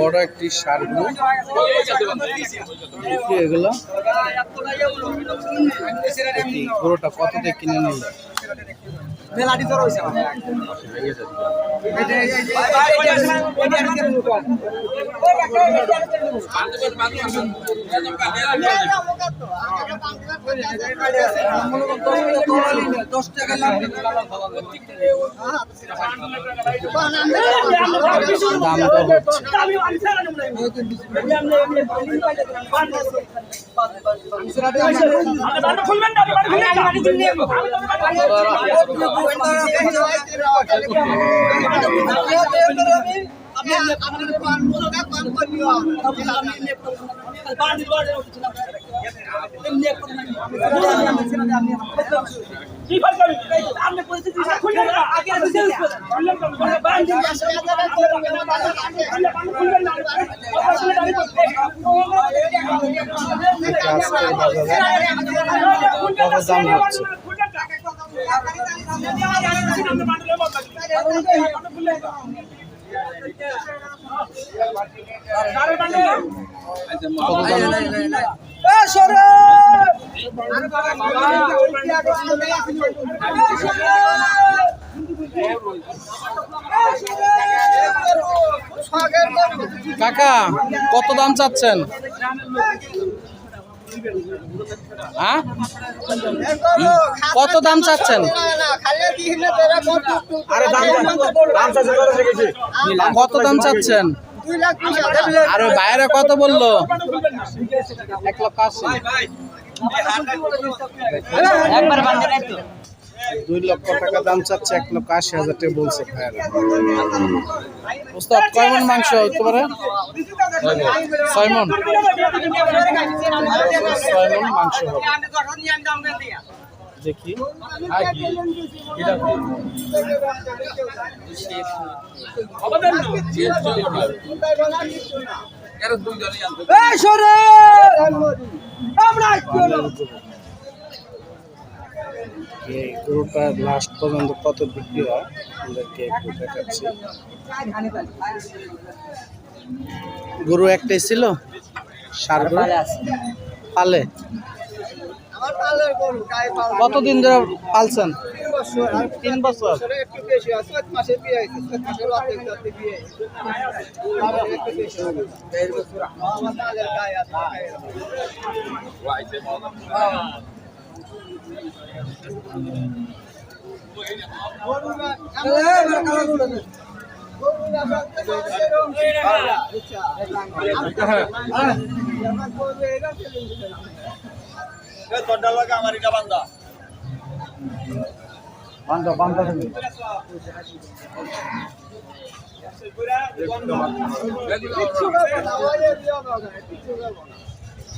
বড় একটি সার এগুলো। পুরোটা গরুটা কত দিয়ে কিনে নিলে। মেলাটি তোর হইছে দশ টাকা লাভ দাম আজকের বাজারে দাম হচ্ছে কাকা কত দাম চাচ্ছেন? হ্যাঁ? কত দাম চাচ্ছেন? কত দাম চাচ্ছেন? আর বাইরে কত বলল? এক লক্ষ আশি। দুই লক্ষ টাকা দাম চাচ্ছে এক লক্ষ আশি হাজার টাকা বলছে ভাইয়েরা। ওস্তাদ কয় মন মাংস হতে পারে? ছয় মন। ছয় মন মাংস হবে। দেখি। এই গরুটা লাস্ট পর্যন্ত কত বিক্রি হয় আমাদেরকে একটু দেখাচ্ছি। গরু একটাই ছিল? সার পালে কতদিন ধরে পালছেন? তিন বছর। একটু আছে চৈত মাসে বিয়ে হয়েছে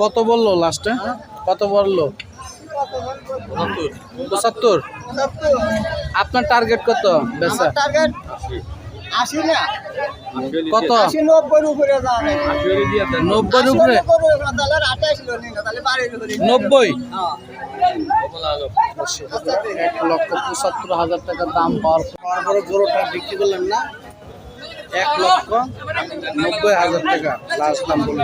কত বলল লাস্টে কত বলল? পঁচাত্তর। আপনার টার্গেট কত? বেচা টার্গেট আশি না? কত? আশি নব্বই উপরে যাওয়া নব্বই উপরে? তাহলে আঠাশ তাহলে নব্বই? হ্যাঁ। এক লক্ষ পঁচাত্তর হাজার টাকা দাম পাওয়ার পরে গরুটা বিক্রি করলেন না? এক লক্ষ নব্বই হাজার টাকা লাস্ট দাম বলে